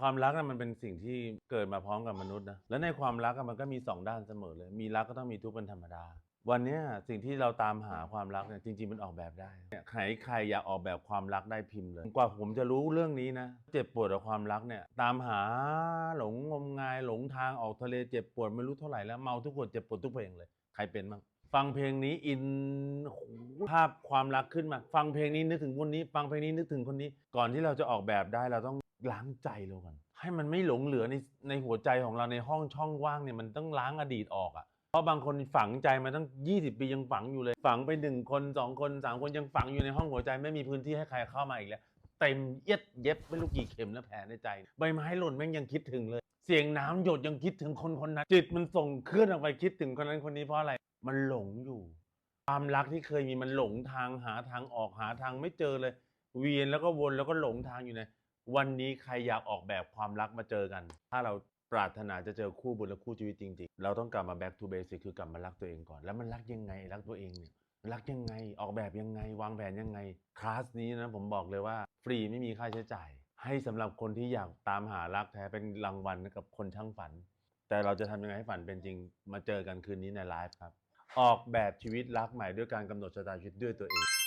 ความรักน่ะมันเป็นสิ่งที่เกิดมาพร้อมกับมนุษย์นะและในความรักอะมันก็มีสองด้านเสมอเลย มีรักก็ต้องมีทุกข์เป็นธรรมดา วันเนี้ยสิ่งที่เราตามหาความรักเนี่ยจริง ๆ มันออกแบบได้เนี่ยใครใครอยากออกแบบความรักได้พิมพ์เลย กว่าผมจะรู้เรื่องนี้นะ เจ็บปวดกับความรักเนี่ยตามหาหลงงมงายหลงทางออกทะเลเจ็บปวดไม่รู้เท่าไหร่แล้วเมาทุกคนเจ็บปวดทุกเพลงเลยใครเป็นบ้างฟังเพลงนี้อินภาพความรักขึ้นมา ฟังเพลงนี้นึกถึงคนนี้ ฟังเพลงนี้นึกถึงคนนี้ ก่อนที่เราจะออกแบบได้เราต้อง ล้างใจเราก่อนให้มันไม่หลงเหลือในในหัวใจของเราในห้องช่องว่างเนี่ยมันต้องล้างอดีตออกอะเพราะบางคนฝังใจมาตั้ง 20 ปียังฝังอยู่เลย ฝังไปหนึ่งคนสองคนสามคนยังฝังอยู่ในห้องหัวใจไม่มีพื้นที่ให้ใครเข้ามาอีกแล้วเต็มเอียดเย็บไม่รู้กี่เข็มแล้วแผลในใจ ใบไม้หล่นแม่งยังคิดถึงเลย เสียงน้ำหยดยังคิดถึงคนคนนั้น จิตมันส่งเคลื่อนออกไปคิดถึงคนนั้นคนนี้เพราะอะไร มันหลงอยู่ ความรักที่เคยมีมันหลงทางหาทางออกหาทางไม่เจอเลย เวียนแล้วก็วนแล้วก็หลงทางอยู่ใน วันนี้ใครอยากออกแบบความรักมาเจอกัน ถ้าเราปรารถนาจะเจอคู่บุญและคู่ชีวิตจริงๆ เราต้องกลับมา back to basic คือกลับมารักตัวเองก่อน แล้วมันรักยังไง รักตัวเองเนี่ย รักยังไง ออกแบบยังไง วางแผนยังไง คลาสนี้นะผมบอกเลยว่า ฟรีไม่มีค่าใช้จ่าย ให้สำหรับคนที่อยากตามหารักแท้เป็นรางวัลกับคนช่างฝัน แต่เราจะทำยังไงให้ฝันเป็นจริง มาเจอกันคืนนี้ในไลฟ์ครับ ออกแบบชีวิตรักใหม่ด้วยการกำหนดชะตาชีวิตด้วยตัวเอง